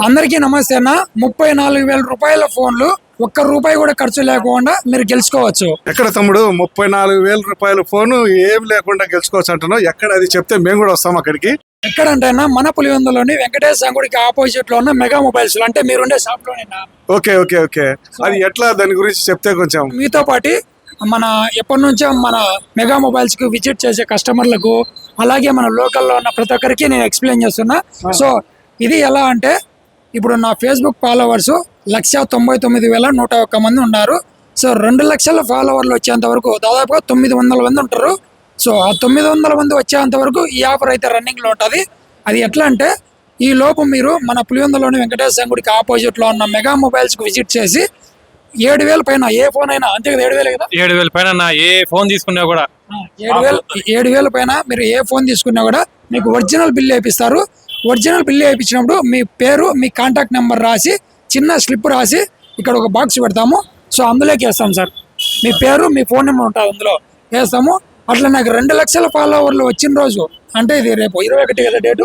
అందరికీ నమస్తే అన్న. ముప్పై నాలుగు వేల రూపాయల ఫోన్లు ఒక్క రూపాయి కూడా ఖర్చు లేకుండా మీరు గెలుచుకోవచ్చు. ఎక్కడ తమ్ముడు? ముప్పై నాలుగు వేల రూపాయల ఫోను ఏం లేకుండా గెలుచుకోవచ్చు అంటున్నావు? ఎక్కడ అది చెప్తే మేము కూడా వస్తాం అక్కడికి. ఎక్కడంటే అన్న మన పులివెందులోని వెంకటేశ్వర గుడికి ఆపోజిట్లో ఉన్న మెగా మొబైల్స్ అంటే మీరుండే షాప్ లోనేనా ఓకే ఓకే ఓకే. అది ఎట్లా? దాని గురించి చెప్తే కొంచెం. మీతో పాటు మన ఎప్పటి నుంచో మన మెగా మొబైల్స్కి విజిట్ చేసే కస్టమర్లకు అలాగే మన లోకల్లో ఉన్న ప్రతి ఒక్కరికి నేను ఎక్స్ప్లెయిన్ చేస్తున్నా. సో ఇది ఎలా అంటే ఇప్పుడు నా ఫేస్బుక్ ఫాలోవర్స్ లక్ష తొంభై తొమ్మిది వేల నూట ఒక్క మంది ఉన్నారు. సో రెండు లక్షల ఫాలోవర్లు వచ్చేంత వరకు దాదాపుగా తొమ్మిది వందల మంది ఉంటారు. సో ఆ తొమ్మిది వందల మంది వచ్చేంత వరకు ఈ ఆఫర్ అయితే రన్నింగ్లో ఉంటుంది. అది ఎట్లా అంటే ఈ లోపు మీరు మన పులివెందులోని వెంకటేశ్వర గుడికి ఆపోజిట్లో ఉన్న మెగా మొబైల్స్కి విజిట్ చేసి ఏడు వేల పైన ఏ ఫోన్ అయినా అంతే కదా ఏడు వేలు కదా? ఏడు వేల పైన ఏ ఫోన్ తీసుకున్నా కూడా. ఏడు వేలు ఏడు వేల పైన మీరు ఏ ఫోన్ తీసుకున్నా కూడా మీకు ఒరిజినల్ బిల్ వేపిస్తారు. ఒరిజినల్ బిల్ వేయించినప్పుడు మీ పేరు మీ కాంటాక్ట్ నెంబర్ రాసి చిన్న స్లిప్ రాసి ఇక్కడ ఒక బాక్స్ పెడతాము. సో అందులోకి వేస్తాం సార్. మీ పేరు మీ ఫోన్ నెంబర్ ఉంటుంది అందులో. వేస్తాము. అట్లా నాకు రెండు లక్షల ఫాలోవర్లు వచ్చిన రోజు అంటే ఇది రేపు ఇరవై ఒకటి కదా డేటు?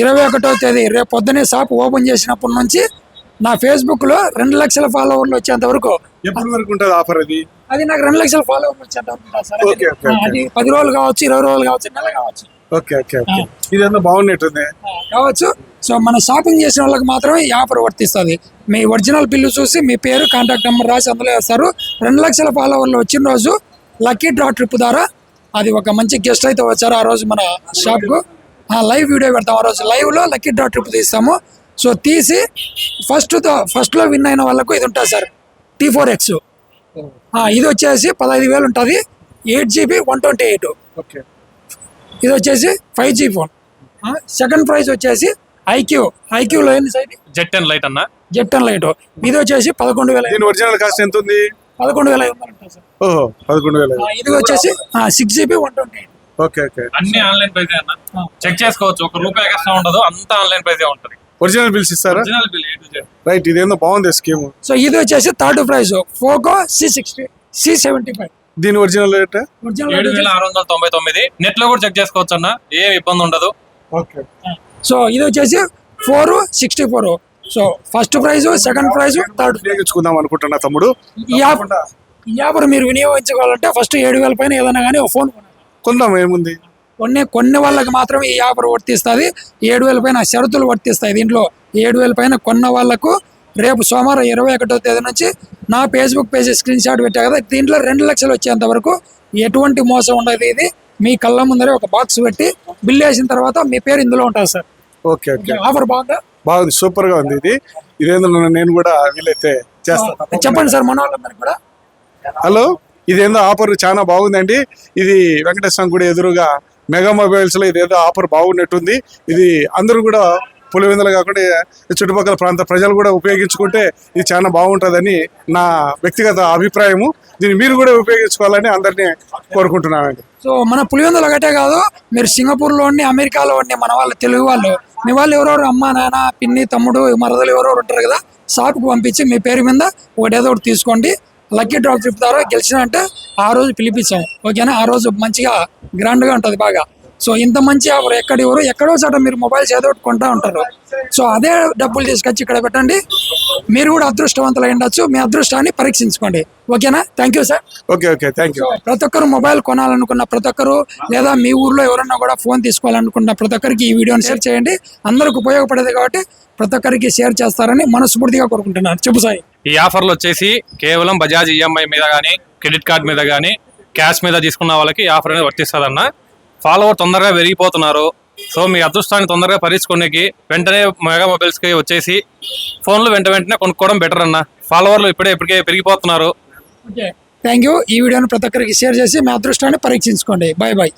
ఇరవై ఒకటో తేదీ రేపు పొద్దునే షాప్ ఓపెన్ చేసినప్పటి నుంచి నా ఫేస్బుక్లో రెండు లక్షల ఫాలోవర్లు వచ్చేంత వరకు ఎప్పటి వరకు ఉంటుంది ఆఫర్ అది అది నాకు రెండు లక్షల ఫాలోవర్లు వచ్చేంత వరకు అది పది రోజులు కావచ్చు ఇరవై రోజులు కావచ్చు నెల కావచ్చు. Okay okay okay. బాగున్నట్టుంది. ఆ, కావచ్చు సో మన షాపింగ్ చేసిన వాళ్ళకి మాత్రమే ఈ ఆఫర్ వర్తిస్తుంది. మీ ఒరిజినల్ బిల్లు చూసి మీ పేరు కాంటాక్ట్ నెంబర్ రాసి అందులో వేస్తారు. రెండు లక్షల ఫాలోవర్లు వచ్చిన రోజు లక్కీ డ్రా ట్రిప్ ద్వారా అది ఒక మంచి గెస్ట్ అయితే వచ్చారు ఆ రోజు మన షాప్కు. లైవ్ వీడియో పెడతాం ఆ రోజు. లైవ్లో లక్కీ డ్రా ట్రిప్ తీస్తాము. సో తీసి ఫస్ట్ ఫస్ట్లో విన్ అయిన వాళ్ళకు ఇది ఉంటుంది సార్. Tea four X. ఇది వచ్చేసి పదహైదు వేలు ఉంటుంది. Eight GB one twenty eight. Okay. ఇది వచ్చేసి five G phone second price వచ్చేసి ఐక్యూ ఐక్యూలో ఏంది సైడ్ జెట్ అండ్ లైట్ అన్న. జెట్ అండ్ లైట్ ఇది వచ్చేసి పదకొండు వేల దీని ఒరిజినల్ కాస్ట్ ఎంత ఉంది? పదకొండు వేల ఓహో పదకొండు వేల ఇది వచ్చేసి six GB one twenty okay okay. అన్ని ఆన్లైన్ ప్రైస్ అన్న? చెక్ చేసుకోవచ్చు. ఒక రూపాయి ఎక్స్ట్రా ఉండదు. అంతా ఆన్లైన్ ప్రైస్ ఉంటది. ఒరిజినల్ బిల్స్ ఇస్తారా? ఒరిజినల్ బిల్ రైట్ ఇదేందో బాగుంది స్కీమ్ సో ఇది వచ్చేసి third price. Poco C sixty C seventy five. దీని ఒరిజినల్ రేట్ ఏడు వేల ఆరు వందల తొంభై తొమ్మిది. నెట్లో కూడా చెక్ చేసుకోవచ్చు అన్న ఏం ఇబ్బంది ఉండదు. ఓకే సో ఇది వచ్చేసి four sixty four so first prize second prize third ఉపయోగించుకుందాం అనుకుంటున్నా తమ్ముడు. ఈ యాప్ ఈ యాప్ మీరు వినియోగించుకోవాలంటే ఫస్ట్ ఏడు వేల పైన ఏదైనా కానీ ఒక ఫోన్ కొందాం ఏముంది? కొన్ని కొన్ని వాళ్ళకి మాత్రమే ఈ ఆఫర్ వర్తిస్తుంది. ఏడు వేల పైన షరతులు వర్తిస్తాయి. దీంట్లో ఏడు వేల పైన కొన్న వాళ్ళకు రేపు సోమవారం ఇరవై ఒకటో తేదీ నుంచి నా ఫేస్బుక్ పేజ్ స్క్రీన్ షాట్ పెట్టా కదా దీంట్లో రెండు లక్షలు వచ్చేంత వరకు ఎటువంటి మోసం ఉండదు ఇది. మీ కళ్ళ ముందరే ఒక బాక్స్ పెట్టి బిల్ వేసిన తర్వాత మీ పేరు ఇందులో ఉంటుంది సార్. Okay okay. ఆఫర్ బాగుందా? బాగుంది సూపర్గా ఉంది ఇది. ఇదేందో నేను కూడా వీలైతే చేస్తాను చెప్పండి సార్ మన వాళ్ళందరికీ కూడా. హలో ఇదేందో ఆఫర్ చాలా బాగుందండి. ఇది వెంకటేశ్వరం గుడి ఎదురుగా మెగా మొబైల్స్లో ఇదేదో ఆఫర్ బాగున్నట్టుంది. ఇది అందరూ కూడా పులివెందులు కాకుండా చుట్టుపక్కల ప్రాంత ప్రజలు కూడా ఉపయోగించుకుంటే ఇది చాలా బాగుంటుందని నా వ్యక్తిగత అభిప్రాయము. దీన్ని మీరు కూడా ఉపయోగించుకోవాలని అందరినీ కోరుకుంటున్నానండి సో మన పులివెందులు ఒకటే కాదు మీరు సింగపూర్లో ఉండి అమెరికాలో ఉండి మన వాళ్ళు తెలుగు వాళ్ళు మీ వాళ్ళు ఎవరెవరు అమ్మ నాన్న పిన్ని తమ్ముడు మరదలు ఎవరెవరు ఉంటారు కదా షాప్కి పంపించి మీ పేరు మీద ఒకటి ఏదో ఒకటి తీసుకోండి. లక్కీ డ్రాప్ ట్రిప్ ద్వారా ఆ రోజు పిలిపించాం. ఓకేనా? ఆ రోజు మంచిగా గ్రాండ్గా ఉంటుంది బాగా. సో ఇంత మంచి ఆఫర్ ఎక్కడ ఎవరు ఎక్కడో చోట మీరు మొబైల్స్ ఏదో ఒకటి కొంటా ఉంటారు. సో అదే డబ్బులు తీసుకొచ్చి ఇక్కడ పెట్టండి. మీరు కూడా అదృష్టవంతులు ఉండొచ్చు. మీ అదృష్టాన్ని పరీక్షించుకోండి. ఓకేనా? Thank you sir okay okay thank you ప్రతి ఒక్కరు మొబైల్ కొనాలనుకున్న ప్రతి ఒక్కరు లేదా మీ ఊర్లో ఎవరన్నా కూడా ఫోన్ తీసుకోవాలనుకున్న ప్రతి ఒక్కరికి ఈ వీడియోని షేర్ చేయండి. అందరికి ఉపయోగపడేది కాబట్టి ప్రతి ఒక్కరికి షేర్ చేస్తారని మనస్ఫూర్తిగా కోరుకుంటున్నాను. చెప్పు సాయి. ఈ ఆఫర్లు వచ్చేసి కేవలం బజాజ్ ఈఎంఐ మీద కానీ క్రెడిట్ కార్డ్ మీద కానీ క్యాష్ మీద తీసుకున్న వాళ్ళకి ఆఫర్ అనేది వర్తిస్తుంది అన్న ఫాలోవర్ తొందరగా పెరిగిపోతున్నారు. సో మీ అదృష్టాన్ని తొందరగా పరీక్షుకోనికి వెంటనే మెగా మొబైల్స్కి వచ్చేసి ఫోన్లు వెంట వెంటనే కొనుక్కోవడం బెటర్ అన్న. ఫాలోవర్లు ఇప్పుడే ఇప్పటికే పెరిగిపోతున్నారు. ఓకే థ్యాంక్ యూ ఈ వీడియోను ప్రతి ఒక్కరికి షేర్ చేసి మీ అదృష్టాన్ని పరీక్షించుకోండి. Bye bye